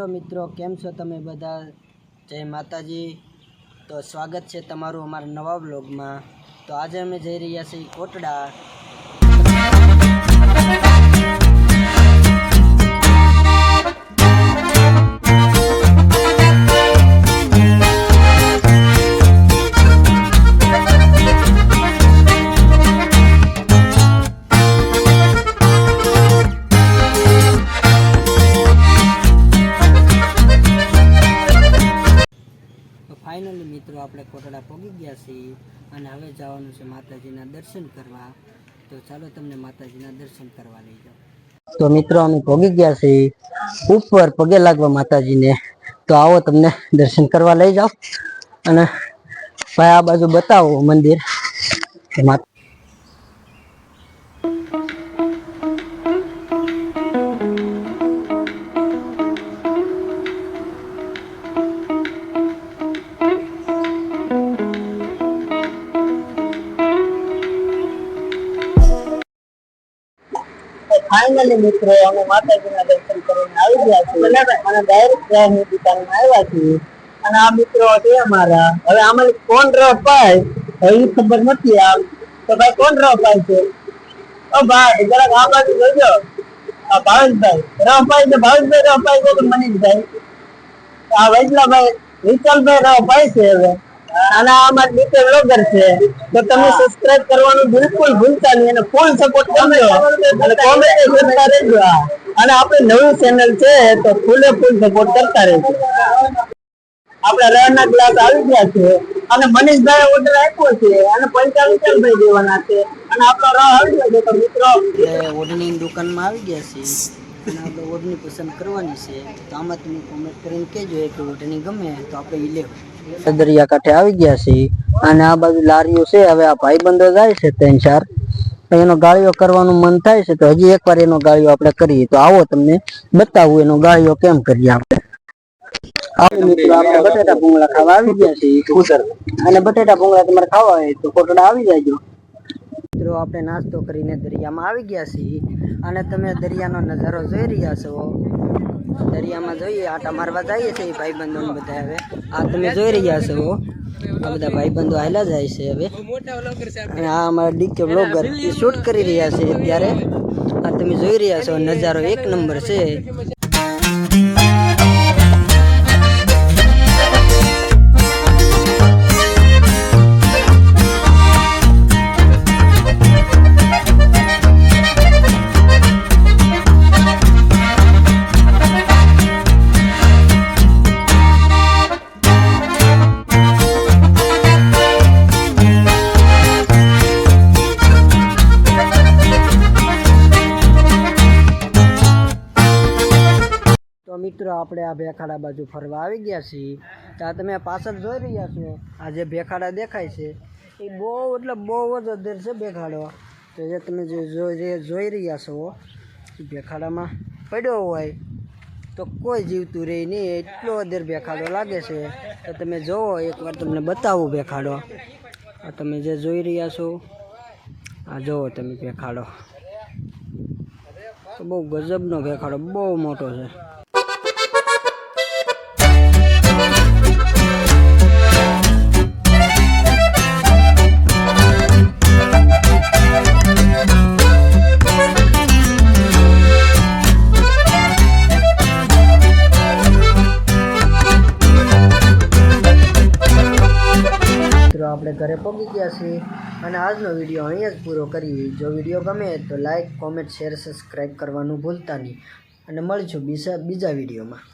Hello મિત્રો, કેમ છો તમે બધા? જય માતાજી. તો સ્વાગત છે તમારું અમારા નવા બ્લોગમાં તો આજે અમે જઈ રહ્યા છીએ કોટડા. આપણે કોટડા પહોંચી ગયા છીએ અને હવે જવાનું છે માતાજીના દર્શન કરવા. તો ચાલો તમને માતાજીના દર્શન કરવા લઈ જાઓ. તો મિત્રો, અમે પહોંચી ગયા છીએ. ઉપર પગે લાગવા માતાજીને. તો આવો તમને દર્શન કરવા લઈ જાઓ. અને ભાઈ, આ બાજુ બતાવો મંદિર. ફાઇનલી મિત્રો અમે માતાજીના દર્શન કરીને આવી ગયા છીએ. અને ડાયરેક્ટ ચાની દુકાનમાં આવ્યા છીએ. અને આ મિત્રો છે અમારા. હવે આમાં કોણ રહ હવે ઈ ખબર નથી આમ તો ભાઈ કોણ રહ પાય છે? ઓ ભાઈ જરાક આ બાજુ જોજો. આ ભાવેશભાઈ. રપાય છે ભાવેશભાઈ રપાય છે કે મનીષભાઈ? આ વૈજલાભાઈ વિશાલભાઈ પાય છે હવે. અને અમારા નીચે બ્લોગર છે. તો તમે સબસ્ક્રાઇબ કરવાનું બિલકુલ ભૂલતા નહીં અને ફૂલ સપોર્ટ કરજો. અને કોમેન્ટ કરતા રહેજો અને આપણે નવું ચેનલ છે તો ફૂલે ફૂલ સપોર્ટ કરતા રહેજો. આપણા રહેવાના ગ્લાસ આવી ગયા છે. અને મનીષભાઈ ઓર્ડર આપ્યો છે. અને પૈસા ભાઈ દેવાના છે. અને આપણો રહ આવી ગયો છે. તો મિત્રો ઓર્ડરની દુકાનમાં આવી ગયા છે. અને આપણે ઓઢણી પસંદ કરવાની છે. તો આમાં તમે કોમેન્ટ કરીને કહેજો કે ઓર્ડરની ગમે તો આપણે ઈ લેવું. દરિયા કાંઠે આવી ગયા છે. અને આ બાજુ લારીઓ છે હવે આ ભાઈબંધો જાય છે ત્રણ ચાર. એનો ગાળિયો કરવાનું મન થાય છે તો હજી એકવાર એનો ગાળિયો આપણે કરીએ. તો આવો તમને બતાવું એનો ગાળિયો કેમ કરીએ આપણે. આપણે મિત્રો આપણે બટેટા ભૂંગળા ખાવા આવી ગયા છીએ. અને બટેટા ભૂંગળા તમારે ખાવા હોય તો કોટડા આવી જાયજો મિત્રો આપણે નાસ્તો કરીને દરિયામાં આવી ગયા છીએ. અને તમે દરિયાનો નજારો જોઈ રહ્યા છો. દરિયામાં જોઈએ, આટા મારવા જઈએ છીએ ભાઈબંધો બધા હવે. આ તમે જોઈ રહ્યા છો આ બધા ભાઈબંધો આવેલા જાય છે હવે. અને આ અમારા ડીકે બ્લોગર એ શૂટ કરી રહ્યા છે અત્યારે. આ તમે જોઈ રહ્યા છો, નજારો એક નંબર છે. તો મિત્રો, આપણે આ ભેખાડા બાજુ ફરવા આવી ગયા છીએ. તો આ તમે પાછળ જોઈ રહ્યા છો, આ જે ભેખાડા દેખાય છે, એ બહુ, એટલે બહુ જ અધેર છે ભેખાડો. તો જે તમે જે જોઈ રહ્યા છો ભેખાડામાં પડ્યો હોય, તો કોઈ જીવતું રહે નહીં, એટલો અધેર ભેખાડો લાગે છે. તો તમે જોવો, એકવાર તમને બતાવું ભેખાડો. આ તમે જે જોઈ રહ્યા છો, આ જોવો તમે ભેખાડો. બહુ ગજબનો ભેખાડો, બહુ મોટો છે. ઘરે પહોંચી ગયા છીએ અને આજનો વીડિયો અહીંયા જ પૂરો કરીએ જો વીડિયો ગમે તો લાઈક કોમેન્ટ શેર સબસ્ક્રાઈબ કરવાનું ભૂલતા નહીં. અને મળીશું બીજા બીજા વિડીયોમાં.